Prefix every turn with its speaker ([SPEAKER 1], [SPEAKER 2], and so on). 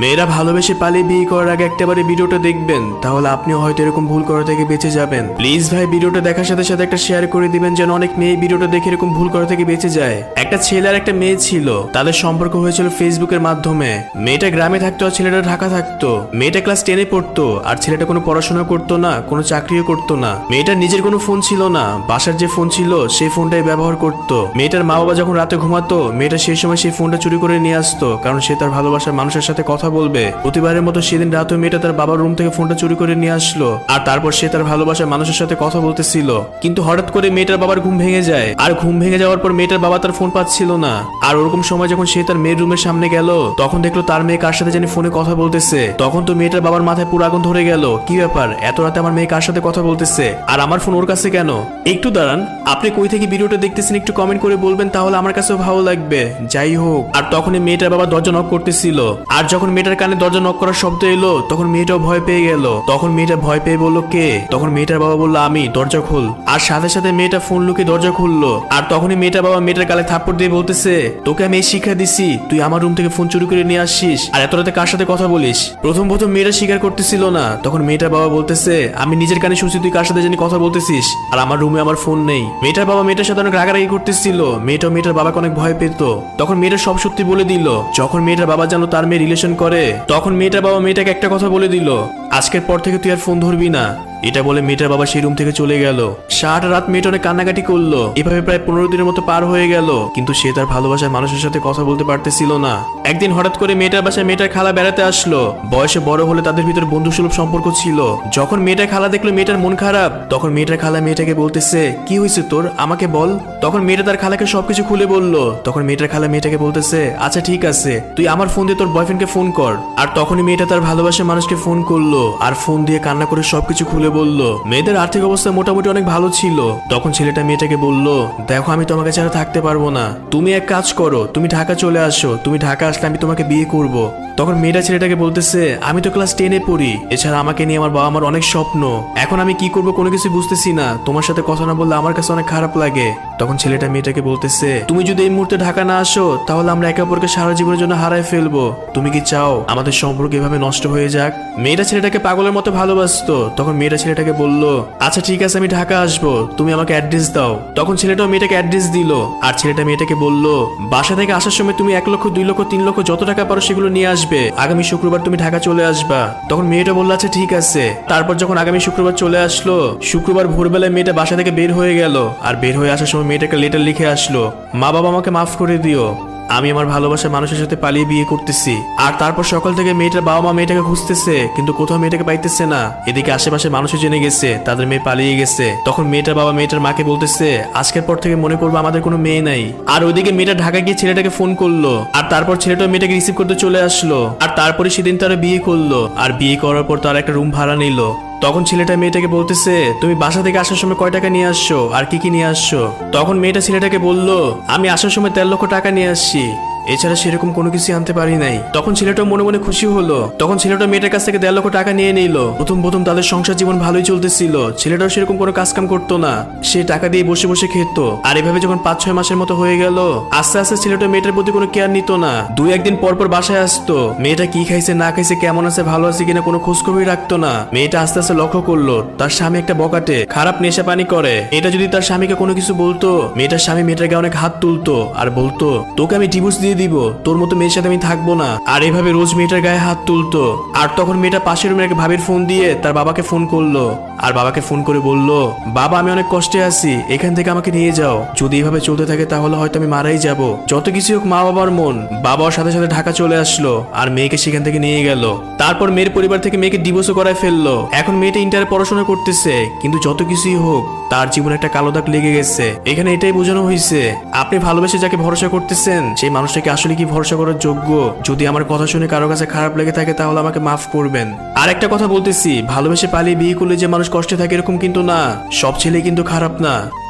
[SPEAKER 1] মেয়েরা ভালোবেসে পালিয়ে বিয়ে করার আগে একটাবারে ভিডিওটা দেখবেন, তাহলে আপনিও হয়তো এরকম ভুল করা থেকে বেঁচে যাবেন। প্লিজ ভাই, ভিডিওটা দেখার সাথে সাথে একটা শেয়ার করে দিবেন, যেন অনেক মেয়ে ভিডিওটা দেখে এরকম ভুল করা থেকে বেঁচে যায়। একটা ছেলে আর একটা মেয়ে ছিল। তাদের সম্পর্ক হয়েছিল ফেসবুকের মাধ্যমে। মেয়েটা গ্রামে থাকতো আর ছেলেটা ঢাকা থাকতো। মেয়েটা ক্লাস টেনে পড়তো, আর ছেলেটা কোনো পড়াশোনা করতো না, কোনো চাকরিও করতো না। মেয়েটার নিজের কোনো ফোন ছিল না। বাসার যে ফোন ছিল, সেই ফোনটাই ব্যবহার করতো। মেয়েটার মা বাবা যখন রাতে ঘুমাতো, মেয়েটা সেই সময় সেই ফোনটা চুরি করে নিয়ে আসতো, কারণ সে তার ভালোবাসার মানুষের সাথে কথা বলবে। প্রতিবারের মতো সেদিন রাতে মেয়েটা তার বাবার রুম থেকে ফোনটা চুরি করে নিয়ে আসলো, আর তারপর সে তার ভালোবাসার মানুষের সাথে কথা বলতেছিল। কিন্তু হঠাৎ করে মেয়েটার বাবার ঘুম ভেঙে যায়। আর ঘুম ভেঙে যাওয়ার পর মেয়েটার বাবা তার ফোন পাচ্ছিল না। আর ওরকম সময় যখন সে তার মেয়ের রুমের সামনে গেল, তখন দেখল তার মেয়ে কার সাথে জানি ফোনে কথা বলতেছে। তখন তো মেয়েটার বাবার মাথায় পুরো আগুন ধরে গেল। কি ব্যাপার? এত রাতে আমার মেয়ে কার সাথে কথা বলতেছে? আর আমার ফোন ওর কাছে কেন? একটু দাঁড়ান, আপনি কই থেকে ভিডিওটা দেখতেছেন একটু কমেন্ট করে বলবেন, তাহলে আমার কাছেও ভালো লাগবে। যাই হোক। আর তখনই মেয়েটার বাবা দরজা নক করতেছিল। আর যখন মেয়েটার কানে দরজা নক করার শব্দ এলো, তখন মেয়েটাও ভয় পেয়ে গেল। তখন মেয়েটা ভয় পেয়ে বলল, কে? তখন মেয়েটার বাবা বলল, আমি, দরজা খোল। আর সাথে সাথে মেয়েটা ফোন লুকিয়ে দরজা খুললো। আর তখনই মেয়েটার বাবা মেয়েটার গালে থাপ্পড় দিয়ে বলতেছে, তোকে আমি এই শিক্ষা দিছি, তুই আমার রুম থেকে ফোন চুরি করে নিয়ে আসিস আর এত রাতে কার সাথে কথা বলিস? প্রথম প্রথম মেয়েটা স্বীকার করতেছিল না। তখন মেয়েটার বাবা বলতেছে, আমি নিজের কানে শুনছি, তুই কার সাথে জানি কথা বলতেছিস আর আমার রুমে আমার ফোন নেই। মেয়েটার বাবা মেয়েটার সাথে অনেক রাগারাগি করতেছিল। মেয়েটাও মেয়েটার বাবাকে অনেক ভয় পেত। তখন মেয়েটা সব সত্যি বলে দিল। যখন মেয়েটার বাবা জানো তার মেয়ে রিলেশন করে, তখন মেয়েটার বাবা মেয়েটাকে একটা কথা বলে দিল, আজকের পর থেকে তুই আর ফোন ধরবি না। এটা বলে মেয়েটার বাবা সেই রুম থেকে চলে গেল। সারাটা রাত মেয়েটা অনেক কান্নাকাটি করল। এভাবে প্রায় পনেরো দিনের মতো পার হয়ে গেল। কিন্তু সে তার ভালোবাসার মানুষের সাথে কথা বলতে পারতেছিল না। একদিন হঠাৎ করে মেয়েটার বাসায় মেয়েটার খালা বেড়াতে আসলো। বয়সে বড় হলে তাদের ভিতর বন্ধুসুলভ সম্পর্ক ছিল। যখন মেয়েটার খালা দেখল মেয়েটার মন খারাপ, তখন মেয়েটার খালা মেয়েটাকে বলতেছে, কি হয়েছে তোর? আমাকে বল। তখন মেয়েটা তার খালাকে সবকিছু খুলে বলল। তখন মেয়েটার খালা মেয়েটাকে বলতেছে আচ্ছা ঠিক আছে। তুই আমার ফোন দিয়ে তোর বয়ফ্রেন্ডকে ফোন কর। আর তখনই মেয়েটা তার ভালোবাসার মানুষকে ফোন করল। আর ফোন দিয়ে কান্না করে সবকিছু খুলে বলল, মেয়েদের আর্থিক অবস্থা মোটামুটি অনেক ভালো ছিল। তখন ছেলেটা মেয়েটাকে বলল, দেখো, আমি তোমাকে ছাড়া থাকতে পারব না। তুমি এক কাজ করো, তুমি ঢাকা চলে আসো, তুমি ঢাকা আসলে আমি তোমাকে বিয়ে করব। তখন মেয়েটা ছেলেটাকে বলতেছে, আমি তো ক্লাস টেনে পড়ি, এছাড়া আমাকে নিয়ে আমার বাবা আমার অনেক স্বপ্ন। এখন আমি কি করব কোনো কিছু বুঝতেছি না, তোমার সাথে কথা না বললে আমার কাছে অনেক খারাপ লাগে। তখন ছেলেটা মেয়েটাকে বলতেছে, তুমি যদি এই মুহূর্তে ঢাকা না আসো, তাহলে আমরা একে অপরকে সারা জীবনের জন্য হারায় ফেলব। তুমি কি চাও আমাদের সম্পর্ক এভাবে নষ্ট হয়ে যাক? মেয়েটা ছেলেটাকে পাগলের মতো ভালোবাসতো। তখন মেয়েটা ছেলেটাকে বলল আচ্ছা ঠিক আছে, আমি ঢাকা আসব। তুমি আমাকে অ্যাড্রেস দাও। তখন ছেলেটাও মেয়েটাকে অ্যাড্রেস দিল আর ছেলেটা মেয়েটাকে বলল, বাসা থেকে আসার সময় তুমি এক লক্ষ, দুই লক্ষ, তিন লক্ষ যত টাকা পারো সেগুলো নিয়ে আসবে। আগামী শুক্রবার তুমি ঢাকা চলে আসবা। তখন মেয়েটা বলল আচ্ছা ঠিক আছে। তারপর যখন আগামী শুক্রবার চলে আসলো, শুক্রবার ভোরবেলায় মেয়েটা বাসা থেকে বের হয়ে গেল। আর বের হয়ে আসার সময় মেয়েটাকে লেটার লিখে আসলো, মা বাবা, আমাকে মাফ করে দিও। আমি আমার ভালোবাসার মানুষের সাথে পালিয়ে বিয়ে করতেছি। আর তারপর সকাল থেকে মেয়েটার বাবা মা মেয়েটাকে খুঁজতেছে, কিন্তু কোথাও মেয়েটাকে পাইতেছে না। এদিকে আশেপাশে মানুষও জেনে গেছে, তাদের মেয়ে পালিয়ে গেছে। তখন মেয়েটার বাবা মেয়েটার মাকে বলতেছে, আজকের পর থেকে মনে করব আমাদের কোনো মেয়ে নাই। আর ওইদিকে মেয়েটা ঢাকা গিয়ে ছেলেটাকে ফোন করল। আর তারপর ছেলেটা মেয়েটাকে রিসিভ করতে চলে আসলো। আর তারপরে সেদিন তারা বিয়ে করল। আর বিয়ে করার পর তারা একটা রুম ভাড়া নিল। তখন ছেলেটা মেয়েটাকে বলতেছে, তুমি বাসা থেকে আসার সময় কয় টাকা নিয়ে আসছো? আর কি কি নিয়ে আসছো? তখন মেয়েটা ছেলেটাকে বলল, আমি আসার সময় তেরো লক্ষ টাকা নিয়ে আসছি। এছাড়া সেরকম কোনো কিছু আনতে পারি নাই। তখন ছেলেটা মনে মনে খুশি হলো। তখন ছেলেটা মেয়েটার কাছ থেকে দেড় লক্ষ টাকা নিয়ে নিল। প্রথম প্রথম তাদের সংসার জীবন ভালোই চলতেছিল। ছেলেটাও সেরকম কোনো কাজ কাম করতো না। সে টাকা দিয়ে বসে বসে খেত। আর এভাবে যখন পাঁচ ছয় মাসের মতো হয়ে গেল, আস্তে আস্তে ছেলেটা মেয়েটার প্রতি কোনো কেয়ার নিত না। দুই একদিন পর পর বাসায় আসতো। মেয়েটা কি খাইছে, না খাইছে, কেমন আছে, ভালো আছে কিনা কোনো খোঁজ খবরই রাখতো না। মেয়েটা আস্তে আস্তে লক্ষ্য করল, তার স্বামী একটা বকাটে, খারাপ নেশা পানি করে। এটা যদি তার স্বামীকে কোনো কিছু বলতো, মেয়েটার স্বামী মেয়েটার মেয়েটাকে অনেক হাত তুলতো। আর বলতো, তোকে আমি ডিভোর্স দিয়ে দিব। তোর মতো মেয়ের সাথে আমি থাকব না। আর এভাবে রোজ মেয়েটার গায়ে হাত তুলতো। আর তখন মেয়েটা পাশের রুমের এক ভাবির ফোন দিয়ে তার বাবাকে ফোন করল। আর বাবাকে ফোন করে বলল, বাবা, আমি অনেক কষ্টে আছি। এখান থেকে আমাকে নিয়ে যাও। যদি এভাবে চলতে থাকে তাহলে হয়তো আমি মারাই যাব। যত কিছু হোক মা বাবার মন। বাবার সাথে সাথে ঢাকা চলে আসলো। আর মেয়েকে সেখান থেকে নিয়ে গেল। তারপর মেয়ের পরিবার থেকে মেয়েকে ডিভোর্সও করায় ফেলল। এখন মেয়েটা ইন্টারে পড়াশোনা করতেছে। কিন্তু যত কিছুই হোক, তার জীবনে একটা কালো দাগ লেগে গেছে। এখানে এটাই বোঝানো হয়েছে আপনি ভালোবেসে যাকে ভরসা করতেছেন, সেই মানুষটাকে আসলে কি ভরসা করার যোগ্য? যদি আমার কথা শুনে কারও কাছে খারাপ লেগে থাকে, তাহলে আমাকে মাফ করবেন। আর একটা কথা বলতেছি, ভালোবেসে পালিয়ে বিয়ে করলে যে মানুষ কষ্টে থাকে এরকম কিন্তু না। সব ছেলে কিন্তু খারাপ না।